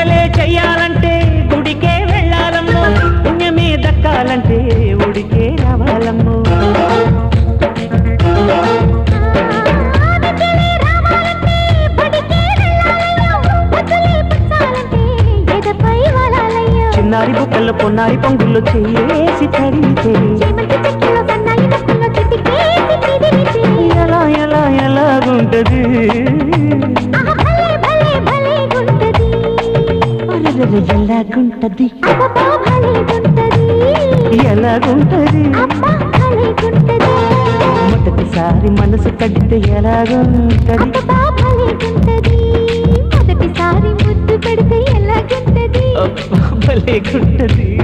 పూజలే చెయ్యాలంటే గుడికే వెళ్ళాలమ్మో. పుణ్యమే దక్కాలంటే ఉడికే రావాలమ్మో. చిన్నారి బుక్కల్లో పొన్నారి పొంగుల్లో చేసి చిదిమితే ఎలా ఎలా ఎలాగుంటది అరెరెరె, ఎలాగుంటది? ఎలాగుంటది మొదటిసారి మనసు కడితే ఎలాగుంటది? మొదటిసారి ముద్దు పెడితే ఎలాగుంటది? భలేగుంటది